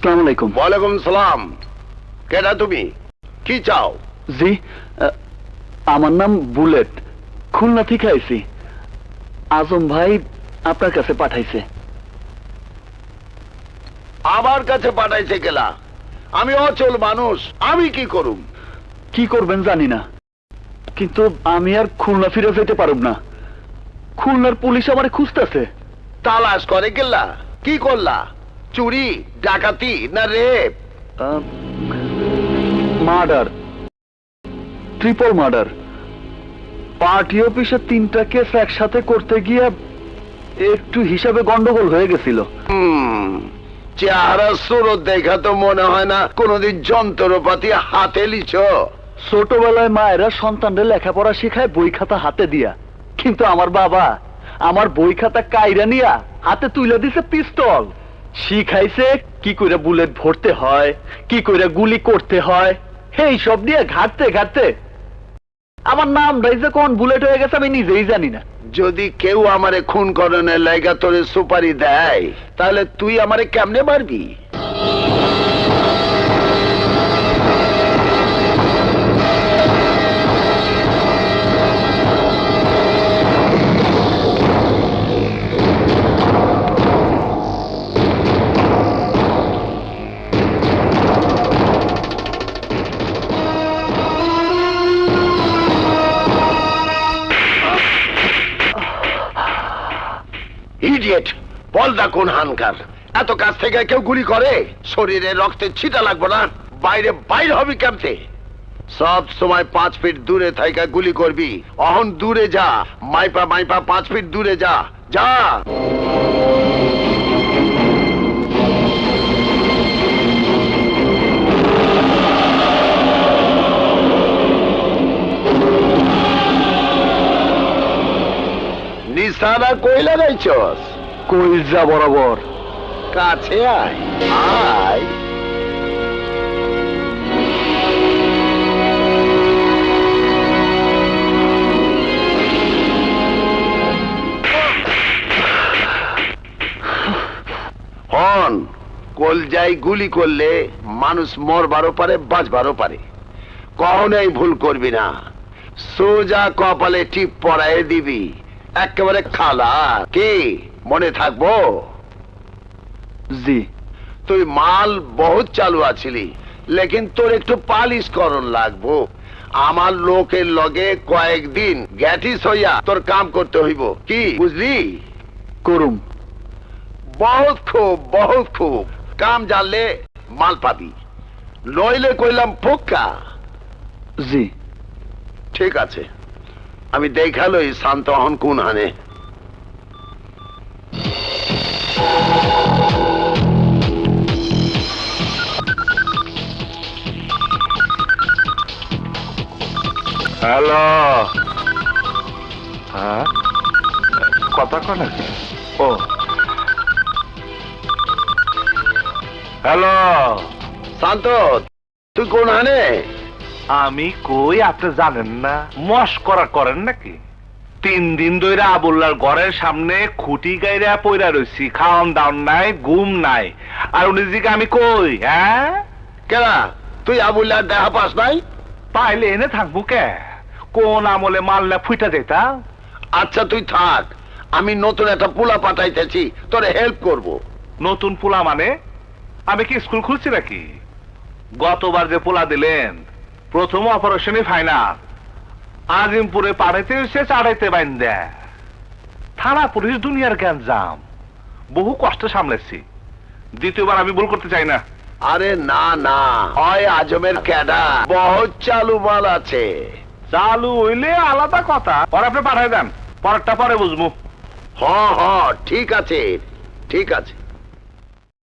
আসসালামু আলাইকুম। ওয়ালাইকুম সালাম। কেডা তুমি? কি চাও? জি আমার নাম বুলেট। খুলনা থেকে আইছি। আজম ভাই আপনার কাছে পাঠাইছে। আমার কাছে পাঠাইছে গেলা আমি অচল মানুষ আমি কি করুম? কি করবেন জানি না। কিন্তু আমি আর খুলনা ফিরে যেতে পারব না। খুলনার পুলিশ আমারে খুঁজতেছে। তালাশ করে গেলা কি করলা? চুরি ডাকাতি না rape? Murder. Triple murder. Party অফিসে তিনটা কেস একসাথে করতে গিয়ে একটু হিসাবে গন্ডগোল হয়ে গেছিল। চেহারা সুরত দেখা তো মনে হয় না কোনদিন যন্ত্রপাতি হাতে লিছ ছোটবেলায় মায়েরা সন্তানদের লেখাপড়া শেখায় বই খাতা হাতে দিয়া। কিন্তু আমার বাবা আমার বই খাতা কাইরা নিয়া হাতে তুলে দিছে পিস্তল। শিখাইছে, কি করে বুলেট ভরতে হয়, কি করে গুলি করতে হয় এই সব দিয়ে ঘাটতে ঘাটতে। আমার নাম রাইজে কোন বুলেট হয়ে গেছে আমি নিজেই জানি না। যদি কেউ আমারে খুন করণের লাইগা সুপারি দেয়, তাহলে তুই আমারে কেমনে মারবি? ইডিয়েট বলদা কোন হানকার? এত কাছ থেকে কেউ গুলি করে? শরীরে রক্তে ছিটা লাগবে না? বাইরে বাইরে হবি কেমতে? সব সময় পাঁচ ফিট দূরে থাইকা গুলি করবি। অহন দূরে যা, মাইপা মাইপা পাঁচ ফিট দূরে যা। যা! নিশানা কই লাগাইছস কইজা বরাবর। কাছে আয় আয়। হন কলজাই গুলি করলে মানুষ মরবারও পারে বাঁচবারও পারে কখনোই ভুল করবি না। সোজা কপালে টিপ পরায় দিবি। একেবারে খালা কি? মনে থাকব? জি। তুই মাল বহুত চালু আছিলি লেকিন তোর একটু পালিশ করণ লাগবো। আমার লোকের লগে কয়েকদিন গ্যাটিস হইয়া তোর কাম করতে হইব। কি বুঝলি? করুম। বহুত খুব বহুত খুব। কাম জানলে মাল পাবি। নইলে কইলাম পোক্কা জি। ঠিক আছে। আমি দেখালই শান্ত হন কোন হানে। হ্যালো। হ্যাঁ? কথা কন ও। হ্যালো। শান্ত তুই কোন হানে? আমি কই আপনি জানেন না? মশ মস্করা করেন নাকি? তিন দিন ধরে আবুল্লার ঘরের সামনে খুঁটি গাইরা পইরা রইছি। খাওয়ান দাওন নাই ঘুম নাই। আর উনি জিকে আমি কই? হ্যাঁ? কেনা তুই আবুল্লার দেখা পাস নাই? পাইলে এনে থাকব কে? কোন আমলে মারলে ফুইটা যেতা আচ্ছা তুই থাক। আমি নতুন একটা পোলা পাঠাইতেছি তোরে হেল্প করব। নতুন পোলা মানে? আমি কি স্কুল খুলছি নাকি? গতবার যে পোলা দিলেন প্রথম অপারেশনই ফাইনাল। আজিমপুরে পাড়াইতে হয়েছে চাড়াইতে বাইন দেয় থানা পুলিশ দুনিয়ার জ্ঞান জাম বহু কষ্ট সামলেছি। দ্বিতীয়বার আমি ভুল করতে চাই না। আরে না না। হয় আজমের ক্যাডা। বহুত চালু মাল আছে। চালু হইলে আলাদা কথা। পরে আপনি পাঠাই দেন। পরেরটা পরে বুঝব হ হ ঠিক আছে ঠিক আছে।